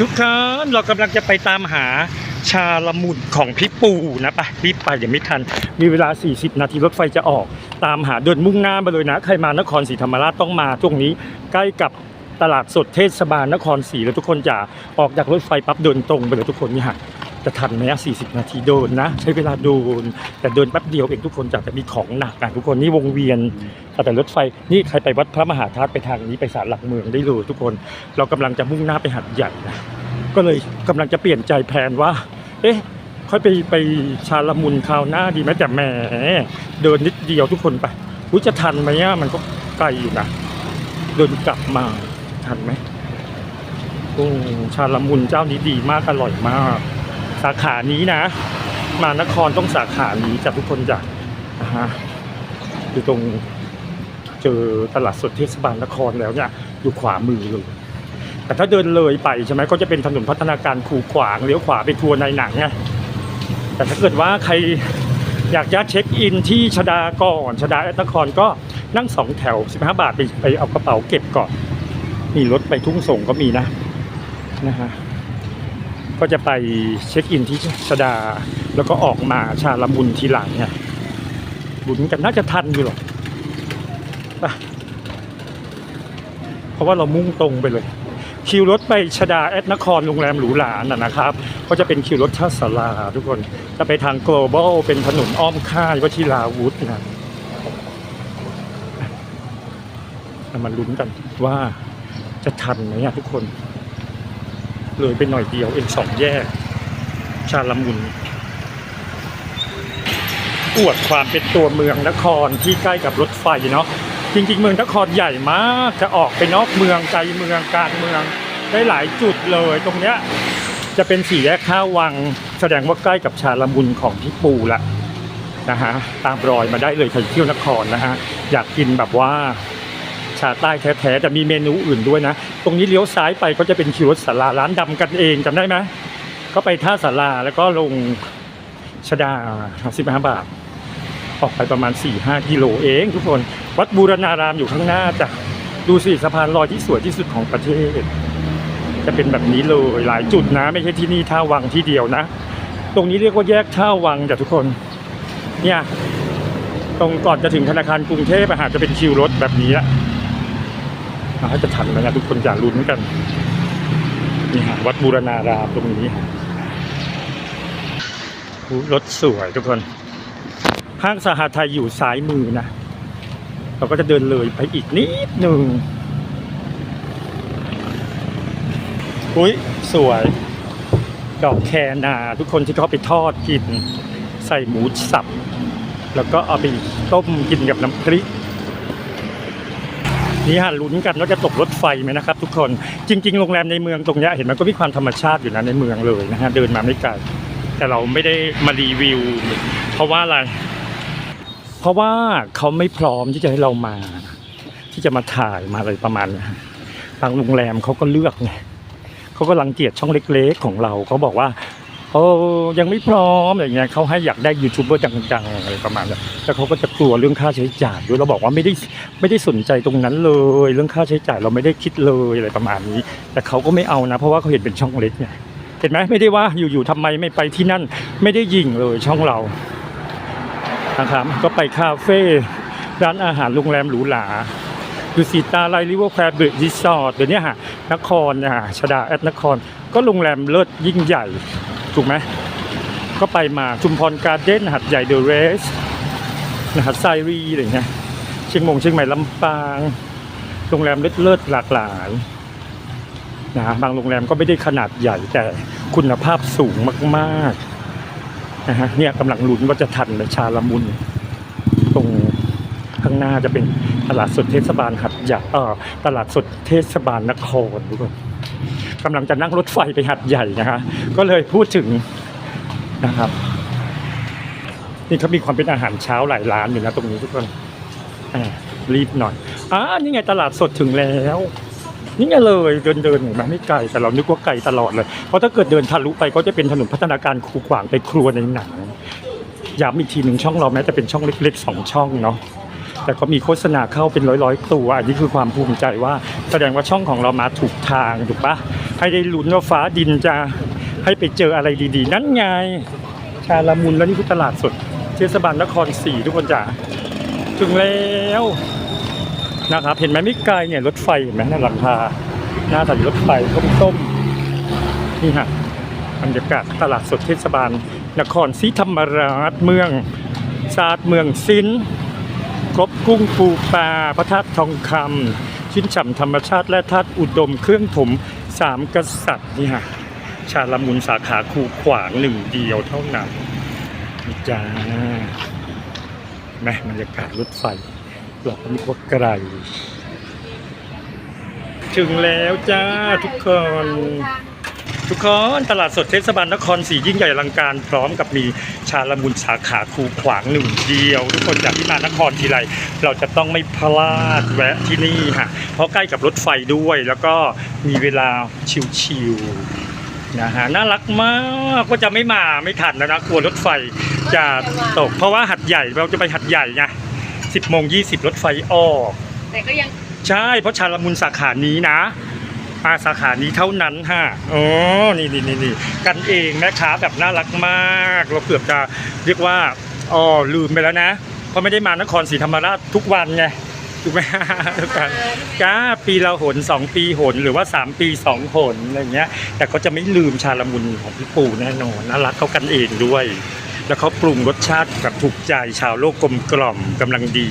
ทุกท่านเรากำลังจะไปตามหาชาละมุนของพี่ปูนะไปรีบไปอย่าไม่ทัน มีเวลา 40 นาทีรถไฟจะออก ตามหาเดินมุ่งหน้าไปเลยนะ ใครมานครศรีธรรมราชต้องมาตรงนี้ใกล้กับตลาดสดเทศบาลนครศรีแล้วทุกคนจะออกจากรถไฟปั๊บเดินตรงไปเลยทุกคนนี่ฮะ จะทันไหมอะ40 นาทีเดินนะ ใช้เวลาเดินแต่เดินแป๊บเดียวเองทุกคนจากแต่มีของหนักอะทุกคนนี่วงเวียนแต่รถไฟนี่ใครไปวัดพระมหาธาตุไปทางนี้ไปศาลหลักเมืองได้เลยทุกคน เรากำลังจะมุ่งหน้าไปหัดใหญ่นะก็เลยกำลังจะเปลี่ยนใจแผนว่า เอ๊ะค่อยไปไปชาละมุนคราวหน้าดีไหมแต่แหมเดินนิดเดียวทุกคนไปอุ้ยจะทันไหมอะมันก็ไกลอยู่นะเดินกลับมาทันไหมโอ้ชาละมุนเจ้านี้ดีมากอร่อยมาก สาขานี้นะ มานครต้องสาขานี้จากทุกคนจากนะฮะอยู่ตรงเจอตลาดสดเทศบาลนครแล้วเนี่ยอยู่ขวามือเลยแต่ถ้าเดินเลยไปใช่ไหมก็จะเป็นถนนพัฒนาการคูขวางเลี้ยวขวาไปทัวร์ในหนังไงแต่ถ้าเกิดว่าใครอยากจะเช็คอินที่ชดาก่อนชดาแอตนครก็นั่งสองแถว 15 บาทไปไปเอากระเป๋าเก็บก่อน มีรถไปทุ่งส่งก็มีนะนะฮะ ก็จะไปเช็คอินที่ชดา แล้วก็ออกมาชาละมุนทีหลังไงบุญกันน่าจะทันอยู่หรอกเพราะว่าเรามุ่งตรงไปเลย คิวรถไปชดาแอดนครโรงแรมหรูหราน่ะนะครับ ก็จะเป็นคิวรถท่าสลาทุกคนจะไปทาง global เป็นถนนอ้อมค่ายวชิราวุธนะเรามาลุ้นกันว่าจะทันไหมอะทุกคน เลยไปหน่อยเดียวเองสองแยก ชาละมุนอวดความเป็นตัวเมืองนครที่ใกล้กับรถไฟเนาะจริง ๆ เมืองนครใหญ่มากจะออกไปนอกเมืองไกลเมืองกลางเมืองได้หลายจุดเลยตรงเนี้ยจะเป็นสี่แยกข้าววัง แสดงว่าใกล้กับชาละมุนของพี่ปูละนะฮะตามรอยมาได้เลยใครเที่ยวนครนะฮะอยากกินแบบว่าชาใต้แท้ๆแต่มีเมนูอื่นด้วยนะ ตรงนี้เลี้ยวซ้ายไปก็จะเป็นคิวรถสาราร้านดำกันเองจำได้ไหมก็ไปท่าสาราแล้วก็ลงชดาสิบห้าบาท ออกไปประมาณ 4-5 กิโลเองทุกคน วัดบูรณารามอยู่ข้างหน้าจ้ะดูสิสะพานลอยที่สวยที่สุดของประเทศ จะเป็นแบบนี้เลยหลายจุดนะ ไม่ใช่ที่นี่ท่าวังที่เดียวนะ ตรงนี้เรียกว่าแยกท่าวังจ้ะทุกคน เนี่ยตรงก่อนจะถึงธนาคารกรุงเทพอาหารจะเป็นคิวรถแบบนี้ละ เอาให้จะทันไหมนะทุกคนอย่าลุ้นกันนี่ฮะวัดบูรณารามตรงนี้รถสวยทุกคนห้างสหไทยอยู่ซ้ายมือนะ เราก็จะเดินเลยไปอีกนิดหนึ่งอุ้ยสวย ดอกแคนาทุกคนที่เขาไปทอดกิน ใส่หมูสับ แล้วก็เอาไปต้มกินกับน้ำพริก นี่ฮะลุ้นกันว่าจะตกรถไฟไหมนะครับ ทุกคนจริง ๆ โรงแรมในเมืองตรงนี้เห็นมันก็มีความธรรมชาติอยู่นะในเมืองเลยนะฮะเดินมาไม่ไกลแต่เราไม่ได้มารีวิว เพราะว่าอะไร เพราะว่าเขาไม่พร้อมที่จะให้เรามา ที่จะมาถ่ายมาอะไรประมาณนี้ยทางโรงแรมเขาก็เลือกไงเขาก็รังเกียจช่องเล็ก ๆ ของเราเขาบอกว่า โอ้ยังไม่พร้อมอย่างเงี้ยเขาให้อยากได้ยูทูบเบอร์จังๆอะไรประมาณนั้แล้วเขาก็จะกลัวเรื่องค่าใช้จ่ายด้วยเราบอกว่าไม่ได้ไม่ได้สนใจตรงนั้นเลย เรื่องค่าใช้จ่ายเราไม่ได้คิดเลยอะไรประมาณนี้ แต่เขาก็ไม่เอานะ เพราะว่าเขาเห็นเป็นช่องเล็กไงเห็นไหมไม่ได้ว่าอยู่ๆทำไมไม่ไปที่นั่น ไม่ได้ยิงเลยช่องเรานะครับก็ไปคาเฟ่ร้านอาหารโรงแรมหรูหราดูสีตาไลริเวอร์แควร์เบรดรีสอร์ทเดี๋ยวนี้ฮะนครนะฮะชดาแอดนคร ก็โรงแรมเลิศยิ่งใหญ่ ถูกไหมก็ไปมาชุมพรการ์เด้นหัดใหญ่เดอะเรสนะฮะไซรีอะไรเงี้ยเชียงมงเชียงใหม่ลำปางโรงแรมเลิศๆหลากหลายนะฮะบางโรงแรมก็ไม่ได้ขนาดใหญ่แต่คุณภาพสูงมากๆนะฮะเนี่ยกำลังลุ้นว่าจะทันในชาละมุน ตรงข้างหน้าจะเป็นตลาดสดเทศบาลหัดใหญ่เออตลาดสดเทศบาลนครทุกคน กำลังจะนั่งรถไฟไปหัดใหญ่นะฮะก็เลยพูดถึงนะครับ นี่เขามีความเป็นอาหารเช้าหลายร้านอยู่นะตรงนี้ทุกคนรีบหน่อยอ่านี่ไงตลาดสดถึงแล้วนี่ไงเลยเดินเดินๆเห็นไม่ไกลแต่เรานึกว่าไกลตลอดเลย เพราะถ้าเกิดเดินทะลุไปก็จะเป็นถนนพัฒนาการคูขวางไปครัวในหนังย้ำอีกทีหนึ่งช่องเราแม้แต่เป็นช่องเล็กๆสองช่องเนาะแต่ก็มีโฆษณาเข้าเป็นร้อยๆตัวอันนี้คือความภูมิใจว่า แสดงว่าช่องของเรามาถูกทางถูกปะ ให้ได้ลุ้นว่าฟ้าดินจะให้ไปเจออะไรดีๆ นั่นไง ชาละมุนแล้วนี่คือตลาดสด เทศบาลนครศรีทุกคนจ๋าถึงแล้วนะครับ เห็นไหมไม่ไกลเนี่ยรถไฟเห็นไหมนั่นหลังคาหน้าสถานีรถไฟส้มๆนี่ฮะบรรยากาศตลาดสดเทศบาล นครศรีธรรมราชเมืองศาสตร์เมืองศิลป์ครบกุ้งปูปลาพระธาตุทองคำชิ้นฉ่ำธรรมชาติและธาตุอุดมเครื่องถม สามกษัตริย์นี่ฮะชาละมุนสาขาคูขวางหนึ่งเดียวเท่านั้นนี่จ้าแม่บรรยากาศรถไฟเราก็มีกว่าไกลถึงแล้วจ้าทุกคน ทุกคนตลาดสดเทศบาลนครศรียิ่งใหญ่อลังการพร้อมกับมีชาละมุนสาขาคูขวางหนึ่งเดียว ทุกคนจากที่มานครทีไรเราจะต้องไม่พลาดแวะที่นี่ค่ะเพราะใกล้กับรถไฟด้วย แล้วก็มีเวลาชิวๆนะฮะน่ารักมากก็จะไม่มาไม่ทันแล้วนะกลัวรถไฟจะตก เพราะว่าหัดใหญ่เราจะไปหัดใหญ่ไงสิบโมงยี่สิบรถไฟออกแต่ก็ยังใช่เพราะชาละมุนสาขานี้นะ อาสาขานี้เท่านั้นฮะอ๋อนี่นี่นี่นี่กันเองแม่ค้าแบบน่ารักมาก เราเกือบจะเรียกว่าอ๋อลืมไปแล้วนะ เพราะไม่ได้มานครศรีธรรมราชทุกวันไงถูกไหมทุกวันก้าปีละหนสองปีหนหรือว่าสามปีสองหนอะไรเงี้ย แต่เขาจะไม่ลืมชาละมุนของพี่ปู่แน่นอนน่ารักเขากันเองด้วย แล้วเขาปรุงรสชาติแบบถูกใจชาวโลกกลมกล่อมกำลังดี